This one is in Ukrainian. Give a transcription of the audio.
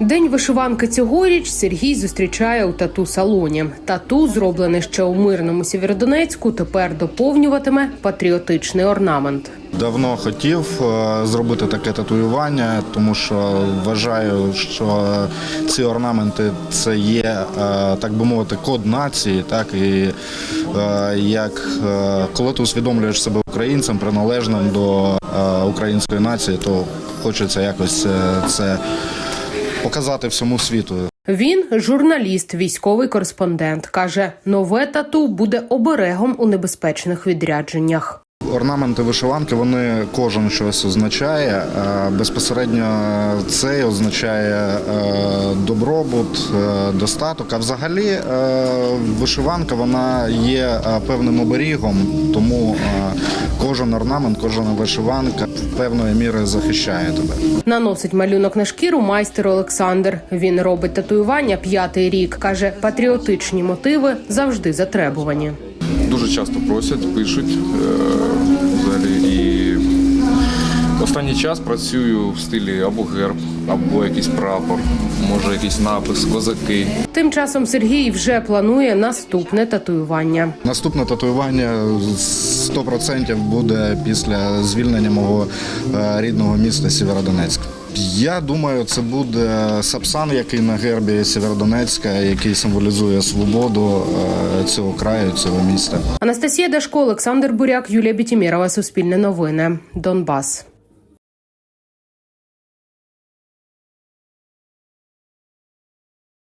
День вишиванки цьогоріч Сергій зустрічає у тату салоні. Тату, зроблене ще у мирному Сєвєродонецьку, тепер доповнюватиме патріотичний орнамент. Давно хотів е, зробити таке татуювання, тому що вважаю, що ці орнаменти це є, е, так би мовити, код нації. Так і е, як коли ти усвідомлюєш себе українцем, приналежним до української нації, то хочеться якось це показати всьому світу. Він журналіст, військовий кореспондент. каже, нове тату буде оберегом у небезпечних відрядженнях. Орнаменти вишиванки вони кожен щось означає. Е, Безпосередньо це означає е, добробут, е, достаток. А взагалі вишиванка вона є певним оберігом, тому кожен орнамент, кожна вишиванка певної міри захищає тебе. Наносить малюнок на шкіру майстер Олександр. Він робить татуювання п'ятий рік. каже, патріотичні мотиви завжди затребувані. Дуже часто просять, пишуть е, взагалі. І останній час працюю в стилі або герб, або якийсь прапор, може якийсь напис, козаки. Тим часом Сергій вже планує наступне татуювання. Наступне татуювання 100% буде після звільнення мого е, рідного міста Сєвєродонецьк. Я думаю, це буде сапсан, який на гербі Сєвєродонецька, який символізує свободу е, цього краю, цього міста. Анастасія Дашко, Олександр Буряк, Юлія Бітімірова. Суспільне новини. Донбас.